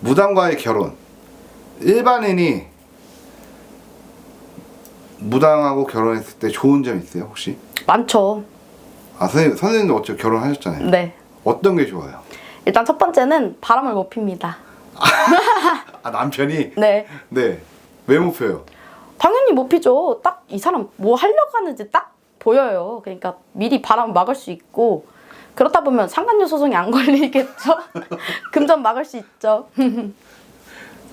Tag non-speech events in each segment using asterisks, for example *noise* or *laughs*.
무당과의 결혼. 일반인이 무당하고 결혼했을 때 좋은 점 있어요 혹시? 많죠. 아 선생님 선생님도 어차피 결혼하셨잖아요. 네. 어떤 게 좋아요? 일단 첫 번째는 바람을 못 핍니다. 아 남편이 네. 네. 왜 못 펴요? 당연히 못 피죠. 딱 이 사람 뭐 하려고 하는지 딱 보여요. 그러니까 미리 바람 막을 수 있고 그렇다 보면 상간녀 소송이 안 걸리겠죠. *laughs* 금전 막을 수 있죠. *laughs*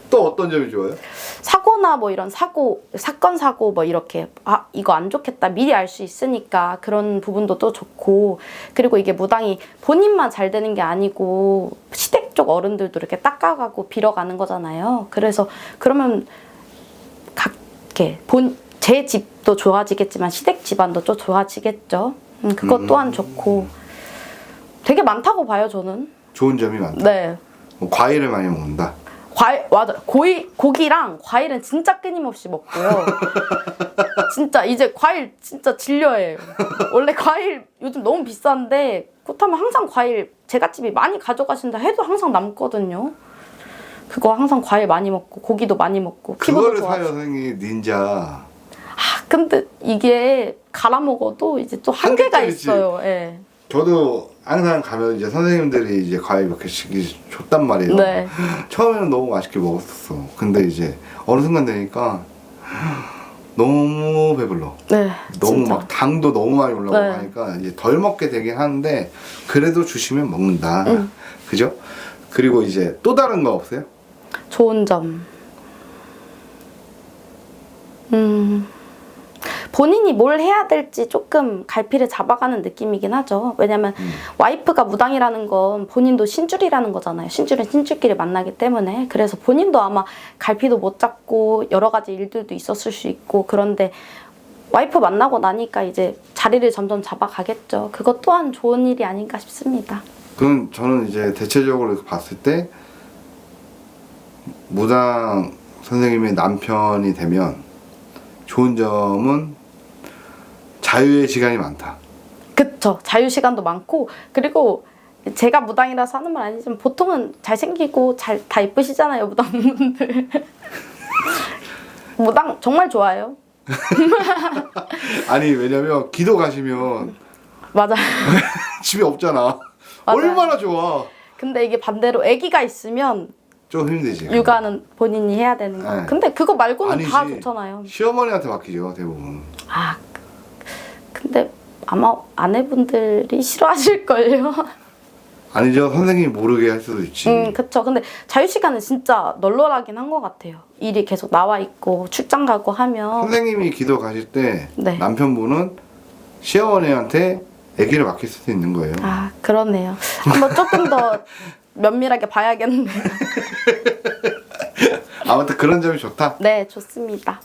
또 어떤 점이 좋아요? 사고나 뭐 이런 사고, 사건 사고 뭐 이렇게 아 이거 안 좋겠다 미리 알 수 있으니까 그런 부분도 또 좋고 그리고 이게 무당이 본인만 잘 되는 게 아니고 시댁 쪽 어른들도 이렇게 닦아가고 빌어가는 거잖아요. 그래서 그러면 각게 본 제 집도 좋아지겠지만 시댁 집안도 좀 좋아지겠죠. 음, 그것 또한 좋고 되게 많다고 봐요 저는. 좋은 점이 많다. 네. 뭐 과일을 많이 먹는다. 과일 맞아 고이 고기랑 과일은 진짜 끊임없이 먹고요. *laughs* 진짜 이제 과일 진짜 질려해요. 원래 과일 요즘 너무 비싼데 그렇다면 항상 과일 제갓집이 많이 가져가신다 해도 항상 남거든요. 그거 항상 과일 많이 먹고 고기도 많이 먹고 피부도 그거를. 사요 선생님 닌자. 아 근데 이게 갈아 먹어도 이제 또 한계가 한계점이지. 있어요. 예. 저도 항상 가면 이제 선생님들이 이제 과일 몇 개씩 이제 줬단 말이에요. 네. 처음에는 너무 맛있게 먹었었어. 근데 이제 어느 순간 되니까 너무 배불러. 네. 너무 진짜. 막 당도 너무 많이 올라오고 네. 하니까 이제 덜 먹게 되긴 하는데 그래도 주시면 먹는다. 음. 그죠? 그리고 이제 또 다른 거 없어요? 좋은 점. 음. 본인이 뭘 해야 될지 조금 갈피를 잡아가는 느낌이긴 하죠. 왜냐면 음. 와이프가 무당이라는 건 본인도 신줄이라는 거잖아요. 신줄은 신줄끼리 만나기 때문에. 그래서 본인도 아마 갈피도 못 잡고 여러 가지 일들도 있었을 수 있고 그런데 와이프 만나고 나니까 이제 자리를 점점 잡아가겠죠. 그것 또한 좋은 일이 아닌가 싶습니다. 그럼 저는 이제 대체적으로 봤을 때 무당 선생님의 남편이 되면 좋은 점은 자유의 시간이 많다. 그쵸. 자유 시간도 많고 그리고 제가 무당이라서 하는 말 아니지만 보통은 잘생기고 잘다 이쁘시잖아요 무당분들. *laughs* 무당 정말 좋아요. *laughs* 아니 왜냐면 기도 가시면 맞아요. *laughs* 집에 없잖아. 맞아요. 얼마나 좋아. 근데 이게 반대로 아기가 있으면 좀 힘들지. 육아는 본인이 해야 되는 거. 네. 근데 그거 말고는 아니지. 다 좋잖아요. 시어머니한테 맡기죠 대부분. 아 근데 아마 아내분들이 싫어하실걸요. 아니죠 선생님이 모르게 할 수도 있지. 음, 그쵸. 근데 자유 시간은 진짜 널널하긴 한 것 같아요. 일이 계속 나와 있고, 출장 가고 하면. 선생님이 기도 가실 때 네. 남편분은 시어머니한테 아기를 맡길 수도 있는 거예요. 아, 그러네요. 한번 조금 더 *laughs* 면밀하게 봐야겠네요. 아무튼 그런 점이 좋다. 네, 좋습니다.